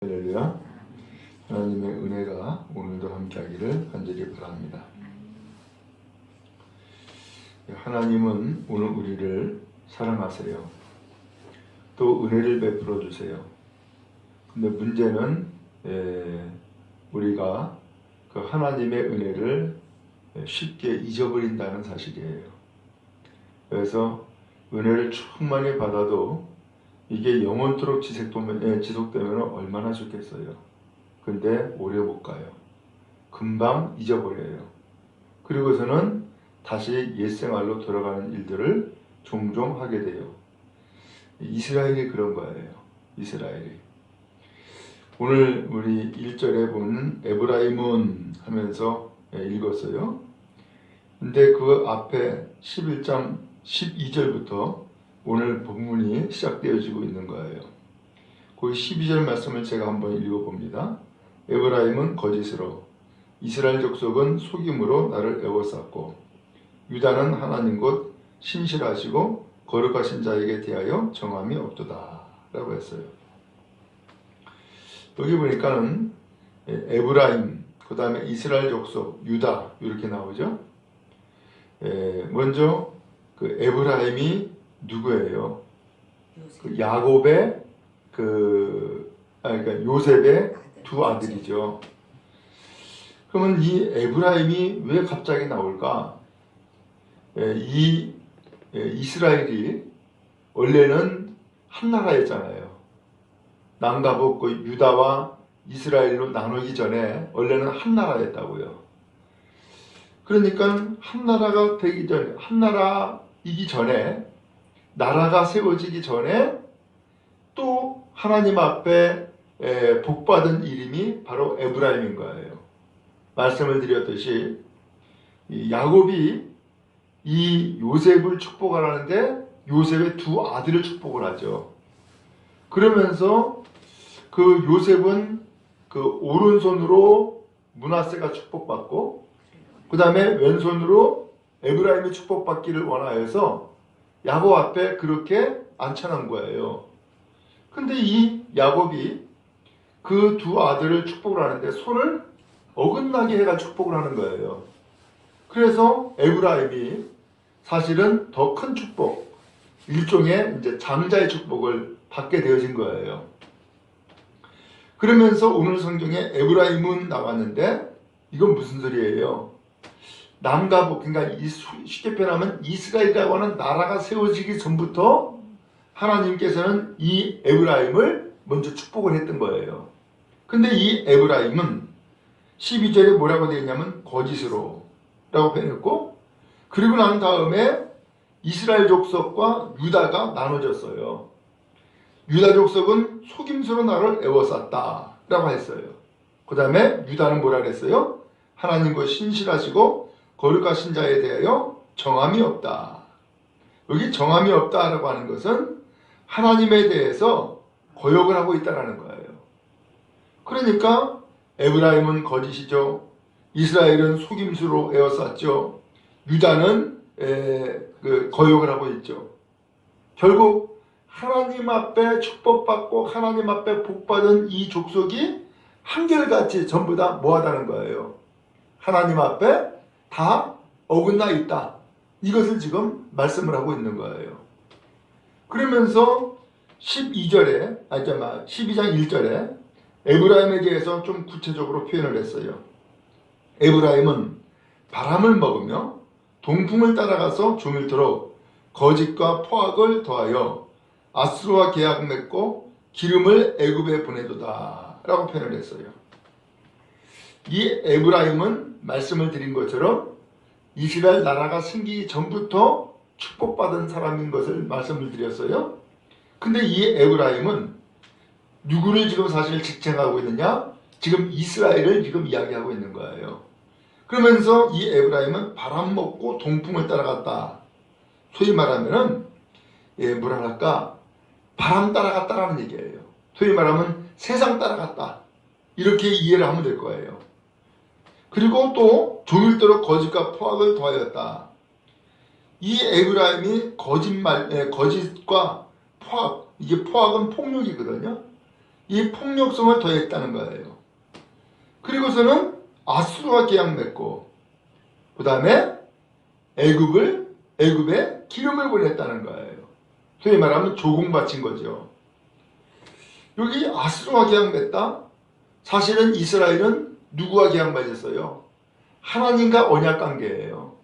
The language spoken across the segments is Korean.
할렐루야. 하나님의 은혜가 오늘도 함께하기를 간절히 바랍니다. 하나님은 오늘 우리를 사랑하세요. 또 은혜를 베풀어 주세요. 근데 문제는 에, 우리가 그 하나님의 은혜를 쉽게 잊어버린다는 사실이에요. 그래서 은혜를 충만히 받아도 이게 영원토록 지속되면, 예, 얼마나 좋겠어요. 근데 오래 못 가요. 금방 잊어버려요. 그리고서는 다시 옛생활로 돌아가는 일들을 종종 하게 돼요. 이스라엘이 그런 거예요. 이스라엘이. 오늘 우리 1절에 보는 에브라임은 하면서 예, 읽었어요. 근데 그 앞에 11장 12절부터 오늘 본문이 시작되어지고 있는 거예요. 그 12절 말씀을 제가 한번 읽어봅니다. 에브라임은 거짓으로 이스라엘 족속은 속임으로 나를 애워쌌고 유다는 하나님 곧 신실하시고 거룩하신 자에게 대하여 정함이 없도다 라고 했어요. 여기 보니까는 에브라임 그 다음에 이스라엘 족속 유다 이렇게 나오죠. 에, 먼저 그 에브라임이 누구예요? 그 야곱의 그 아, 그러니까 요셉의 두 아들이죠. 그러면 이 에브라임이 왜 갑자기 나올까? 에, 이 에, 이스라엘이 원래는 한 나라였잖아요. 남가복 그 유다와 이스라엘로 나누기 전에 원래는 한 나라였다고요. 그러니까 한 나라가 되기 전에 한 나라이기 전에 나라가 세워지기 전에 또 하나님 앞에 에, 복받은 이름이 바로 에브라임인 거예요. 말씀을 드렸듯이 이 야곱이 이 요셉을 축복하라는데 요셉의 두 아들을 축복을 하죠. 그러면서 그 요셉은 그 오른손으로 문하세가 축복받고 그 다음에 왼손으로 에브라임이 축복받기를 원하여서 야곱 앞에 그렇게 앉혀놓은 거예요. 근데 이 야곱이 그 두 아들을 축복을 하는데 손을 어긋나게 해가 축복을 하는 거예요. 그래서 에브라임이 사실은 더 큰 축복, 일종의 이제 장자의 축복을 받게 되어진 거예요. 그러면서 오늘 성경에 에브라임은 나왔는데 이건 무슨 소리예요? 남과 북, 그러니까 쉽게 표현하면 이스라엘이라고 하는 나라가 세워지기 전부터 하나님께서는 이 에브라임을 먼저 축복을 했던 거예요. 근데 이 에브라임은 12절에 뭐라고 되어 있냐면 거짓으로 라고 표현했고 그리고 난 다음에 이스라엘 족속과 유다가 나눠졌어요. 유다 족속은 속임수로 나를 애워쌌다 라고 했어요. 그 다음에 유다는 뭐라 그랬어요? 하나님과 신실하시고 거룩하신 자에 대하여 정함이 없다. 여기 정함이 없다라고 하는 것은 하나님에 대해서 거역을 하고 있다라는 거예요. 그러니까 에브라임은 거짓이죠. 이스라엘은 속임수로 에워쌌죠. 유다는 에, 그 거역을 하고 있죠. 결국 하나님 앞에 축복받고 하나님 앞에 복받은 이 족속이 한결같이 전부 다 뭐하다는 거예요. 하나님 앞에 다 어긋나 있다. 이것을 지금 말씀을 하고 있는 거예요. 그러면서 12절에, 아니, 12장 1절에 에브라임에 대해서 좀 구체적으로 표현을 했어요. 에브라임은 바람을 먹으며 동풍을 따라가서 종일토록 거짓과 포악을 더하여 아스루와 계약 맺고 기름을 애굽에 보내도다 라고 표현을 했어요. 이 에브라임은 말씀을 드린 것처럼 이스라엘 나라가 생기기 전부터 축복받은 사람인 것을 말씀을 드렸어요. 근데 이 에브라임은 누구를 지금 사실 직책하고 있느냐? 지금 이스라엘을 지금 이야기하고 있는 거예요. 그러면서 이 에브라임은 바람 먹고 동풍을 따라갔다. 소위 말하면은 예, 뭐랄까 바람 따라갔다라는 얘기예요. 소위 말하면 세상 따라갔다. 이렇게 이해를 하면 될 거예요. 그리고 또 종일대로 거짓과 포악을 더하였다. 이 에브라임이 거짓말, 에, 거짓과 포악, 이게 포악은 폭력이거든요. 이 폭력성을 더했다는 거예요. 그리고서는 아수르와 계약 맺고, 그 다음에 애굽을 애굽에 기름을 보냈다는 거예요. 소위 말하면 조공 바친 거죠. 여기 아수르와 계약 맺다. 사실은 이스라엘은 누구와 계약 맺었어요? 하나님과 언약 관계예요.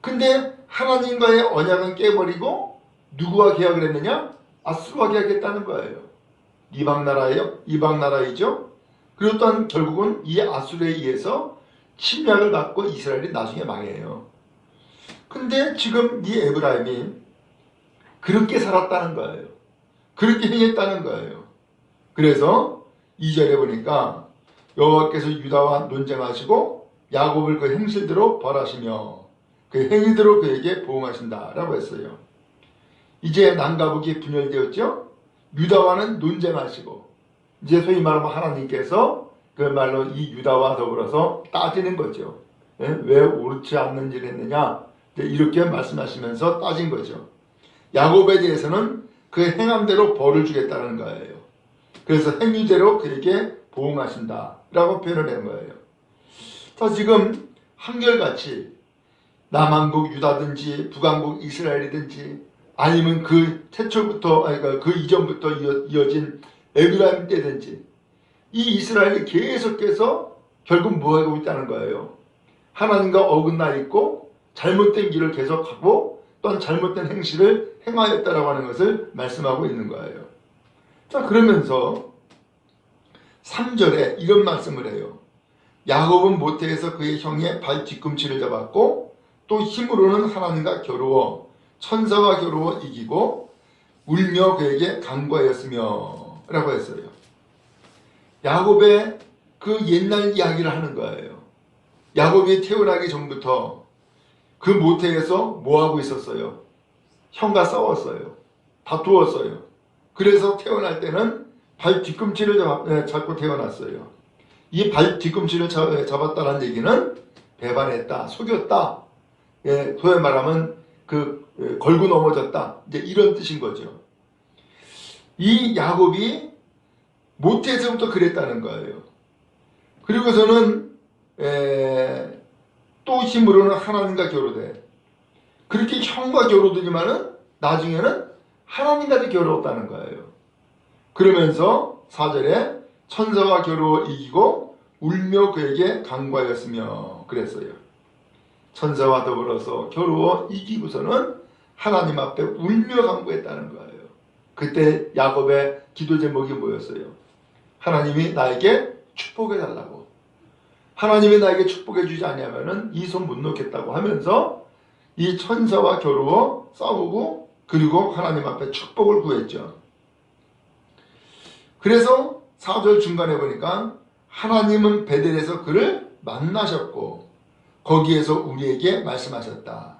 근데 하나님과의 언약은 깨버리고 누구와 계약을 했느냐? 아수르와 계약했다는 거예요. 이방 나라예요. 이방 나라이죠. 그리고 또한 결국은 이 아수르에 의해서 침략을 받고 이스라엘이 나중에 망해요. 근데 지금 이 에브라임이 그렇게 살았다는 거예요. 그렇게 행했다는 거예요. 그래서 2절에 보니까 여호와께서 유다와 논쟁하시고 야곱을 그 행실대로 벌하시며 그 행위대로 그에게 보응하신다 라고 했어요. 이제 남과 북이 분열되었죠. 유다와는 논쟁하시고 이제 소위 말하면 하나님께서 그 말로 이 유다와 더불어서 따지는 거죠. 예? 왜 옳지 않는 일을 했느냐 이렇게 말씀하시면서 따진 거죠. 야곱에 대해서는 그 행함대로 벌을 주겠다는 거예요. 그래서 행위대로 그에게 보응하신다 라고 표현을 한 거예요. 자 지금 한결같이 남한국 유다든지 북한국 이스라엘이든지 아니면 그 태초부터 아니 그러니까 그 이전부터 이어, 이어진 에브라임 때든지 이 이스라엘이 계속해서 결국 뭐 하고 있다는 거예요. 하나님과 어긋나 있고 잘못된 길을 계속하고 또한 잘못된 행실을 행하였다라고 하는 것을 말씀하고 있는 거예요. 자 그러면서 3절에 이런 말씀을 해요. 야곱은 모태에서 그의 형의 발 뒤꿈치를 잡았고 또 힘으로는 하나님과 겨루어 천사와 겨루어 이기고 울며 그에게 간과하였으며 라고 했어요. 야곱의 그 옛날 이야기를 하는 거예요. 야곱이 태어나기 전부터 그 모태에서 뭐 하고 있었어요? 형과 싸웠어요. 다투었어요. 그래서 태어날 때는 발 뒤꿈치를 잡, 예, 잡고 태어났어요. 이 발 뒤꿈치를 잡, 예, 잡았다는 얘기는 배반했다, 속였다. 예, 소위 말하면 그 예, 걸고 넘어졌다. 이제 이런 뜻인 거죠. 이 야곱이 모태에서부터 그랬다는 거예요. 그리고서는 에, 또 힘으로는 하나님과 겨루되 그렇게 형과 겨루더니만은 나중에는 하나님과도 겨루었다는 거예요. 그러면서 4절에 천사와 겨루어 이기고 울며 그에게 강과하였으며 그랬어요. 천사와 더불어서 겨루어 이기고서는 하나님 앞에 울며 강구했다는 거예요. 그때 야곱의 기도 제목이 뭐였어요? 하나님이 나에게 축복해 달라고. 하나님이 나에게 축복해 주지 않냐면은 이 손 못 놓겠다고 하면서 이 천사와 겨루어 싸우고 그리고 하나님 앞에 축복을 구했죠. 그래서 4절 중간에 보니까 하나님은 베델에서 그를 만나셨고 거기에서 우리에게 말씀하셨다.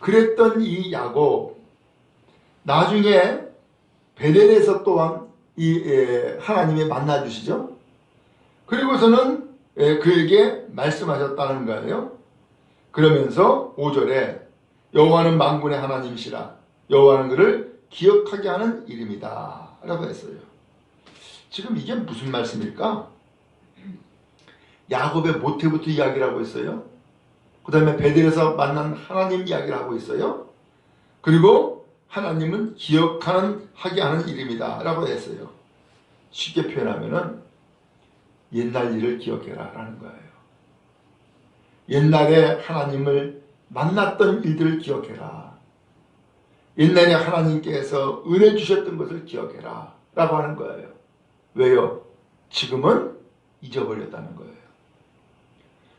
그랬던 이 야곱 나중에 베델에서 또한 이 에, 하나님이 만나 주시죠. 그리고서는 에, 그에게 말씀하셨다는 거예요. 그러면서 5절에 여호와는 만군의 하나님이시라 여호와는 그를 기억하게 하는 이름이다 라고 했어요. 지금 이게 무슨 말씀일까? 야곱의 모태부터 이야기를 하고 있어요. 그 다음에 베델에서 만난 하나님 이야기를 하고 있어요. 그리고 하나님은 기억하는 하게 하는 이름이다 라고 했어요. 쉽게 표현하면 은 옛날 일을 기억해라 라는 거예요. 옛날에 하나님을 만났던 일들을 기억해라. 옛날에 하나님께서 은혜 주셨던 것을 기억해라 라고 하는 거예요. 왜요? 지금은 잊어버렸다는 거예요.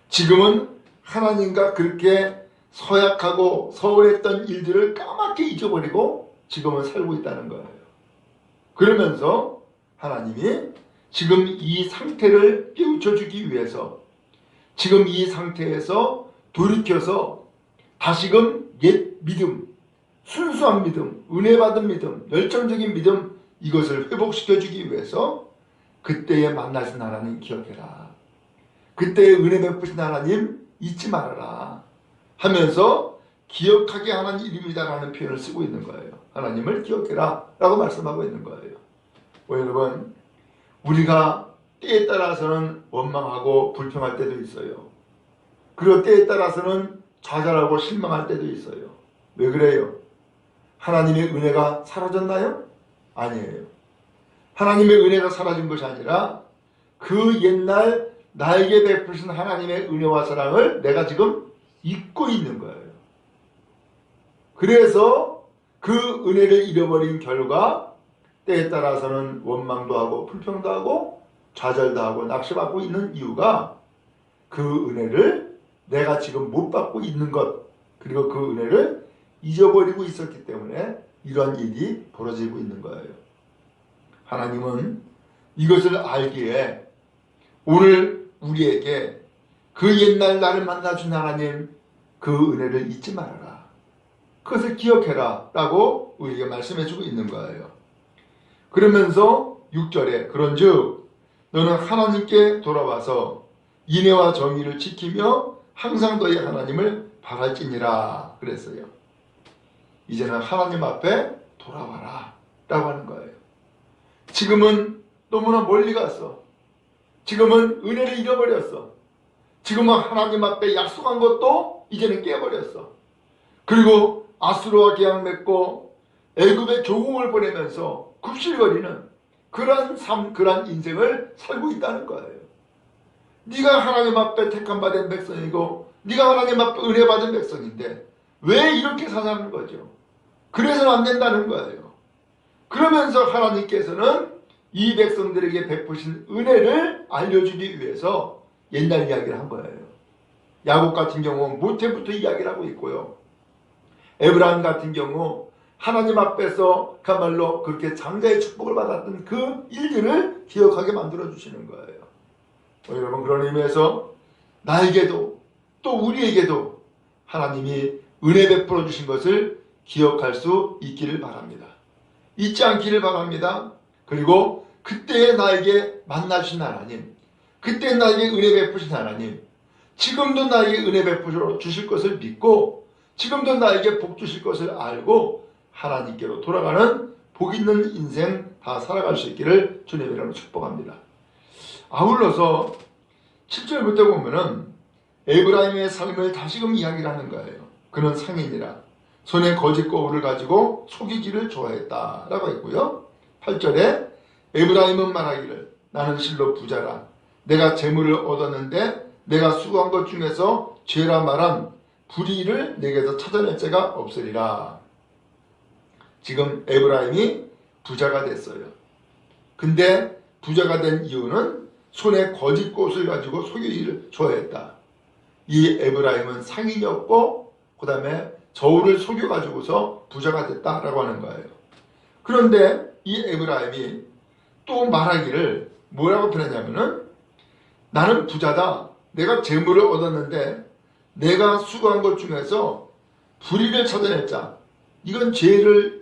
지금은 하나님과 그렇게 서약하고 서울했던 일들을 까맣게 잊어버리고 지금은 살고 있다는 거예요. 그러면서 하나님이 지금 이 상태를 깨우쳐 주기 위해서 지금 이 상태에서 돌이켜서 다시금 옛 믿음, 순수한 믿음, 은혜 받은 믿음, 열정적인 믿음 이것을 회복시켜 주기 위해서 그때에 만나신 하나님 기억해라. 그때 은혜 베푸신 하나님 잊지 말아라 하면서 기억하게 하는 이름이다라는 표현을 쓰고 있는 거예요. 하나님을 기억해라 라고 말씀하고 있는 거예요. 뭐 여러분 우리가 때에 따라서는 원망하고 불평할 때도 있어요. 그리고 때에 따라서는 좌절하고 실망할 때도 있어요. 왜 그래요? 하나님의 은혜가 사라졌나요? 아니에요. 하나님의 은혜가 사라진 것이 아니라 그 옛날 나에게 베푸신 하나님의 은혜와 사랑을 내가 지금 잊고 있는 거예요. 그래서 그 은혜를 잃어버린 결과 때에 따라서는 원망도 하고 불평도 하고 좌절도 하고 낙심하고 있는 이유가 그 은혜를 내가 지금 못 받고 있는 것 그리고 그 은혜를 잊어버리고 있었기 때문에 이런 일이 벌어지고 있는 거예요. 하나님은 이것을 알기에 오늘 우리에게 그 옛날 나를 만나준 하나님 그 은혜를 잊지 말아라. 그것을 기억해라. 라고 우리에게 말씀해주고 있는 거예요. 그러면서 6절에 그런즉 너는 하나님께 돌아와서 인애와 정의를 지키며 항상 너희 하나님을 바랄지니라 그랬어요. 이제는 하나님 앞에 돌아와라 라고 하는 거예요. 지금은 너무나 멀리 갔어. 지금은 은혜를 잃어버렸어. 지금은 하나님 앞에 약속한 것도 이제는 깨버렸어. 그리고 아수르와 계약 맺고 애굽의 교공을 보내면서 굽실거리는 그런 삶, 그런 인생을 살고 있다는 거예요. 네가 하나님 앞에 택함 받은 백성이고 네가 하나님 앞에 은혜 받은 백성인데 왜 이렇게 사는 거죠? 그래서는 안 된다는 거예요. 그러면서 하나님께서는 이 백성들에게 베푸신 은혜를 알려주기 위해서 옛날 이야기를 한 거예요. 야곱 같은 경우 모태부터 이야기를 하고 있고요. 에브라임 같은 경우 하나님 앞에서 그야말로 그렇게 장자의 축복을 받았던 그 일들을 기억하게 만들어 주시는 거예요. 어, 여러분 그런 의미에서 나에게도 또 우리에게도 하나님이 은혜 베풀어 주신 것을 기억할 수 있기를 바랍니다. 잊지 않기를 바랍니다. 그리고 그때에 나에게 만나주신 하나님, 그때 나에게 은혜 베푸신 하나님, 지금도 나에게 은혜 베푸어 주실 것을 믿고 지금도 나에게 복 주실 것을 알고 하나님께로 돌아가는 복 있는 인생 다 살아갈 수 있기를 주님 이름으로 축복합니다. 아울러서 7절부터 보면은 에브라임의 삶을 다시금 이야기를 하는 거예요. 그는 상인이라 손에 거짓 거울을 가지고 속이기를 좋아했다 라고 했고요. 8절에 에브라임은 말하기를 나는 실로 부자라 내가 재물을 얻었는데 내가 수고한 것 중에서 죄라 말한 불의를 내게서 찾아낼 자가 없으리라. 지금 에브라임이 부자가 됐어요. 근데 부자가 된 이유는 손에 거짓 꽃을 가지고 속이기를 좋아했다. 이 에브라임은 상인이었고 그 다음에 저울을 속여가지고서 부자가 됐다라고 하는 거예요. 그런데 이 에브라임이 또 말하기를 뭐라고 표현했냐면은 나는 부자다. 내가 재물을 얻었는데 내가 수고한 것 중에서 불의를 찾아냈자. 이건 죄를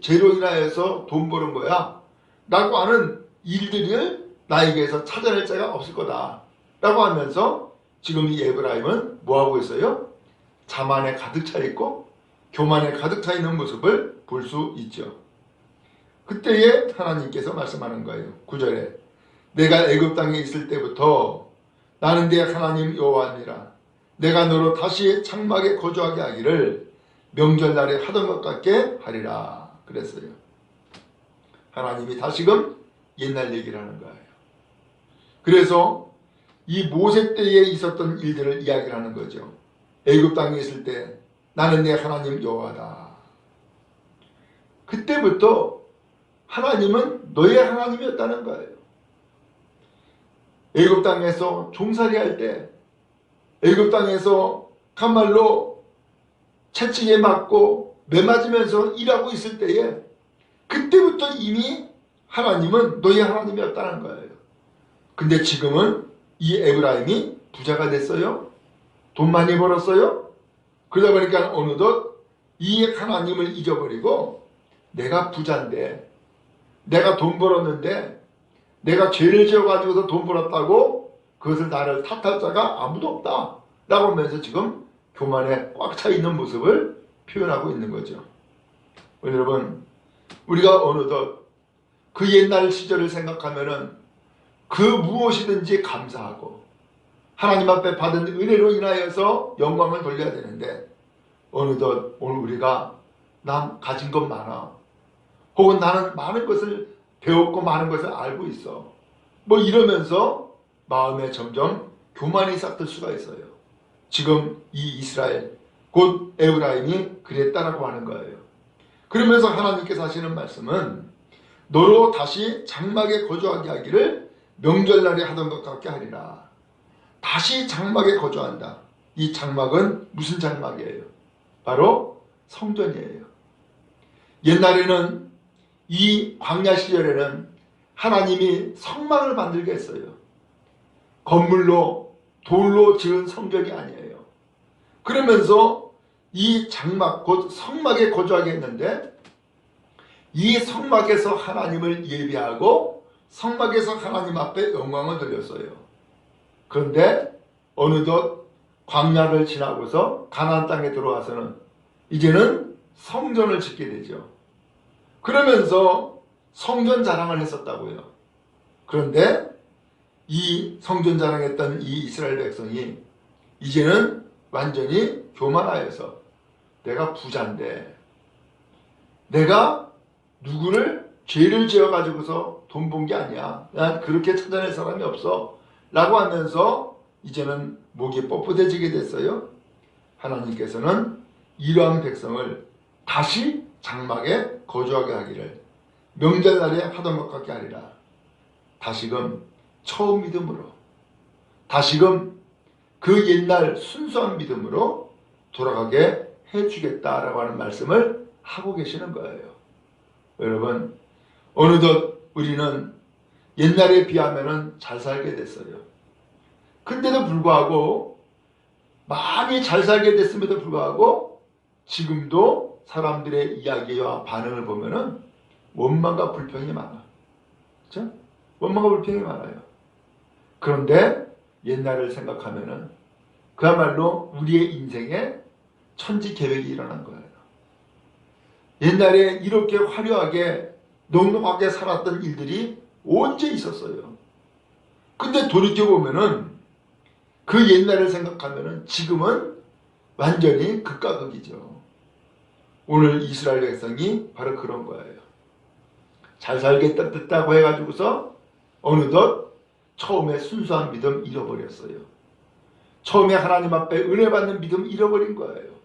죄로 인하여서 돈 버는 거야. 라고 하는 일들을 나에게서 찾아낼 자가 없을 거다. 라고 하면서 지금 이 에브라임은 뭐하고 있어요? 자만에 가득 차 있고 교만에 가득 차 있는 모습을 볼 수 있죠. 그때에 하나님께서 말씀하는 거예요. 9절에 내가 애굽 땅에 있을 때부터 나는 내 하나님 여호와니라 내가 너로 다시 장막에 거주하게 하기를 명절날에 하던 것 같게 하리라 그랬어요. 하나님이 다시금 옛날 얘기를 하는 거예요. 그래서 이 모세 때에 있었던 일들을 이야기를 하는 거죠. 애굽 땅에 있을 때 나는 내 하나님 여호와다. 그때부터 하나님은 너의 하나님이었다는 거예요. 애굽 땅에서 종살이 할 때, 애굽 땅에서 간말로 채찍에 맞고 매 맞으면서 일하고 있을 때에 그때부터 이미 하나님은 너의 하나님이었다는 거예요. 근데 지금은 이 에브라임이 부자가 됐어요. 돈 많이 벌었어요. 그러다 보니까 어느덧 이 하나님을 잊어버리고 내가 부자인데 내가 돈 벌었는데 내가 죄를 지어가지고서 돈 벌었다고 그것을 나를 탓할 자가 아무도 없다. 라고 하면서 지금 교만에 꽉 차 있는 모습을 표현하고 있는 거죠. 여러분, 우리가 어느덧 그 옛날 시절을 생각하면 은 그 무엇이든지 감사하고 하나님 앞에 받은 은혜로 인하여서 영광을 돌려야 되는데 어느덧 오늘 우리가 난 가진 것 많아. 혹은 나는 많은 것을 배웠고 많은 것을 알고 있어. 뭐 이러면서 마음에 점점 교만이 싹들 수가 있어요. 지금 이 이스라엘 곧 에브라임이 그랬다라고 하는 거예요. 그러면서 하나님께서 하시는 말씀은 너로 다시 장막에 거주하게 하기를 명절날에 하던 것 같게 하리라. 다시 장막에 거주한다. 이 장막은 무슨 장막이에요? 바로 성전이에요. 옛날에는 이 광야 시절에는 하나님이 성막을 만들게 했어요. 건물로 돌로 지은 성전이 아니에요. 그러면서 이 장막 곧 성막에 거주하게 했는데 이 성막에서 하나님을 예비하고 성막에서 하나님 앞에 영광을 돌렸어요. 그런데 어느덧 광야를 지나고서 가나안 땅에 들어와서는 이제는 성전을 짓게 되죠. 그러면서 성전 자랑을 했었다고요. 그런데 이 성전 자랑했던 이 이스라엘 백성이 이제는 완전히 교만하여서 내가 부자인데 내가 누구를 죄를 지어 가지고서 돈 본 게 아니야. 난 그렇게 찾아낼 사람이 없어. 라고 하면서 이제는 목이 뻣뻣해지게 됐어요. 하나님께서는 이러한 백성을 다시 장막에 거주하게 하기를 명절날에 하던 것 같게 하리라. 다시금 처음 믿음으로 다시금 그 옛날 순수한 믿음으로 돌아가게 해주겠다라고 하는 말씀을 하고 계시는 거예요. 여러분 어느덧 우리는 옛날에 비하면 잘 살게 됐어요. 근데도 불구하고 많이 잘 살게 됐음에도 불구하고 지금도 사람들의 이야기와 반응을 보면은 원망과 불평이 많아. 그죠? 원망과 불평이 많아요. 그런데 옛날을 생각하면은 그야말로 우리의 인생에 천지 계획이 일어난 거예요. 옛날에 이렇게 화려하게 넉넉하게 살았던 일들이 언제 있었어요. 근데 돌이켜보면은 그 옛날을 생각하면은 지금은 완전히 극과 극이죠. 오늘 이스라엘 백성이 바로 그런 거예요. 잘 살겠다고 해가지고서 어느덧 처음에 순수한 믿음 잃어버렸어요. 처음에 하나님 앞에 은혜 받는 믿음 잃어버린 거예요.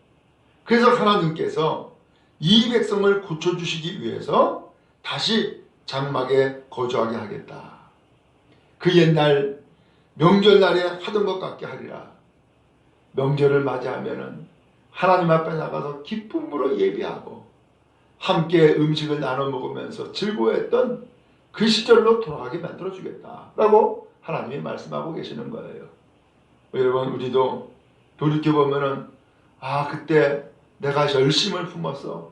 그래서 하나님께서 이 백성을 고쳐주시기 위해서 다시 장막에 거주하게 하겠다. 그 옛날 명절날에 하던 것 같게 하리라. 명절을 맞이하면은 하나님 앞에 나가서 기쁨으로 예비하고 함께 음식을 나눠 먹으면서 즐거워했던 그 시절로 돌아가게 만들어 주겠다 라고 하나님이 말씀하고 계시는 거예요. 여러분 우리도 돌이켜 보면 은 아 그때 내가 열심을 품었어.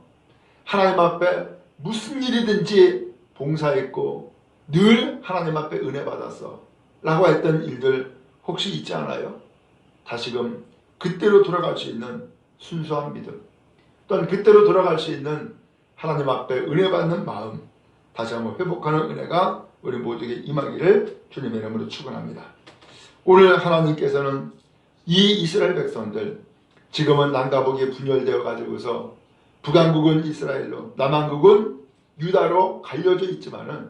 하나님 앞에 무슨 일이든지 봉사했고 늘 하나님 앞에 은혜 받았어. 라고 했던 일들 혹시 있지 않아요? 다시금 그때로 돌아갈 수 있는 순수한 믿음 또는 그때로 돌아갈 수 있는 하나님 앞에 은혜 받는 마음 다시 한번 회복하는 은혜가 우리 모두에게 임하기를 주님의 이름으로 축원합니다. 오늘 하나님께서는 이 이스라엘 백성들 지금은 남가복이 분열되어 가지고서 북왕국은 이스라엘로 남왕국은 유다로 갈려져 있지만은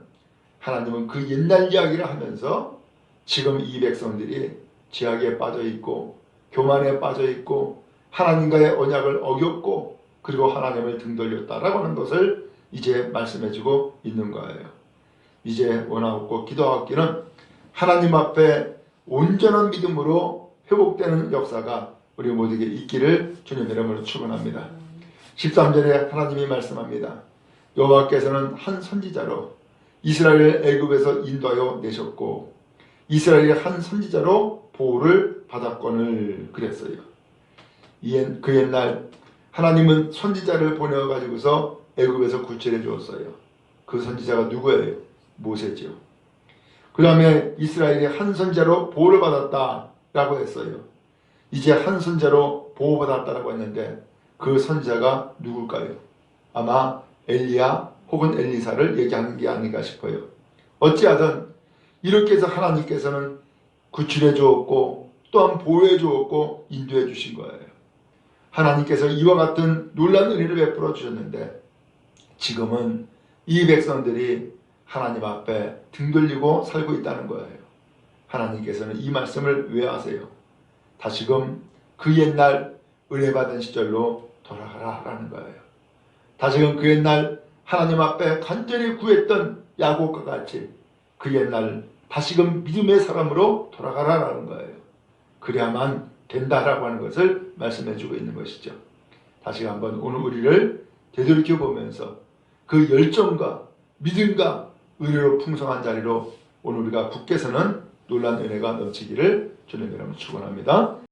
하나님은 그 옛날 이야기를 하면서 지금 이 백성들이 죄악에 빠져 있고 교만에 빠져 있고 하나님과의 언약을 어겼고 그리고 하나님을 등돌렸다라고 하는 것을 이제 말씀해주고 있는 거예요. 이제 원하고 기도하기는 하나님 앞에 온전한 믿음으로 회복되는 역사가 우리 모두에게 있기를 주님 이름으로 축원합니다. 13절에 하나님이 말씀합니다. 여호와께서는 한 선지자로 이스라엘을 애굽에서 인도하여 내셨고 이스라엘의 한 선지자로 보호를 받았건을 그랬어요. 그 옛날 하나님은 선지자를 보내어 가지고서 애굽에서 구출해 주었어요. 그 선지자가 누구예요? 모세죠. 그 다음에 이스라엘이 한 선자로 보호를 받았다라고 했어요. 이제 한 선자로 보호받았다라고 했는데 그 선자가 누굴까요? 아마 엘리야 혹은 엘리사를 얘기하는 게 아닌가 싶어요. 어찌하든 이렇게 해서 하나님께서는 구출해 주었고 또한 보호해 주었고 인도해 주신 거예요. 하나님께서 이와 같은 놀라운 은혜를 베풀어 주셨는데 지금은 이 백성들이 하나님 앞에 등 돌리고 살고 있다는 거예요. 하나님께서는 이 말씀을 왜 하세요? 다시금 그 옛날 은혜 받은 시절로 돌아가라 라는 거예요. 다시금 그 옛날 하나님 앞에 간절히 구했던 야곱과 같이 그 옛날 다시금 믿음의 사람으로 돌아가라 라는 거예요. 그래야만 된다라고 하는 것을 말씀해 주고 있는 것이죠. 다시 한번 오늘 우리를 되돌이켜 보면서 그 열정과 믿음과 은혜로 풍성한 자리로 오늘 우리가 굳게서는 놀란 은혜가 넘치기를 주님 여러분 축원합니다.